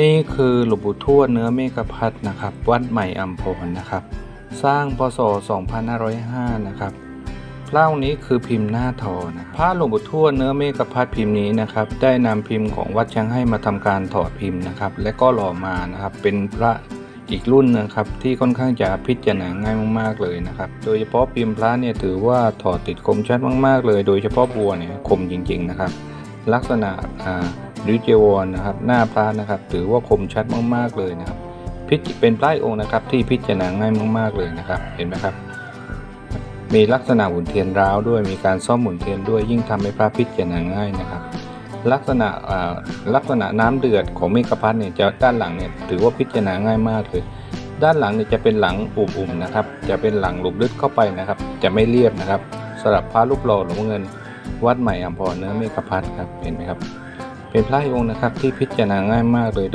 นี่คือหลวงปู่ทวดเนื้อเมฆพัฒนะครับ วัดใหม่อัมพรนะครับ สร้างพศ 2505 นะครับพระองค์นี้คือพิมพ์หน้าทอนะพระหลวงปู่ทวดเนื้อเมฆพัฒพิมพ์นี้นะครับ ได้นำพิมพ์ของวัดช้างให้มาทำการถอดพิมพ์นะครับ และก็หล่อมานะครับ เป็นพระอีกรุ่นนะครับ ที่ค่อนข้างจะพิจารณาง่ายมากๆเลยนะครับ โดยเฉพาะพิมพ์พระเนี่ยถือว่าถอดติดคมชัดมากๆเลย โดยเฉพาะบัวเนี่ยคมจริงๆนะครับ ลักษณะอ่า หรือเจวรนะครับหน้าพระนะครับ ถือว่าคมชัดมากๆเลยนะครับพิจเป็นพระองค์นะครับ ที่พิจารณาง่ายมาก ๆเลยนะครับ เห็นไหมครับ มีลักษณะหมุนเทียนร้าวด้วยมีการซ่อมหมุนเทียนด้วยยิ่งทำให้พระพิจารณาง่ายนะครับ ลักษณะลักษณะน้ำเดือดของเมฆพัฒน์เนี่ยจะด้านหลังเนี่ยถือว่าพิจารณาง่ายมากเลยด้านหลังเนี่ยจะเป็นหลังอุ่มๆนะครับ จะเป็นหลังหลุมลึกเข้าไปนะครับ จะไม่เรียบนะครับสำหรับพระรูปหล่อหลวงพ่อเงิน วัดใหม่อัมพรเนื้อเมฆพัฒน์ครับเห็นไหมครับ เป็นพระองค์นะครับที่พิจารณาง่ายมากเลยโดย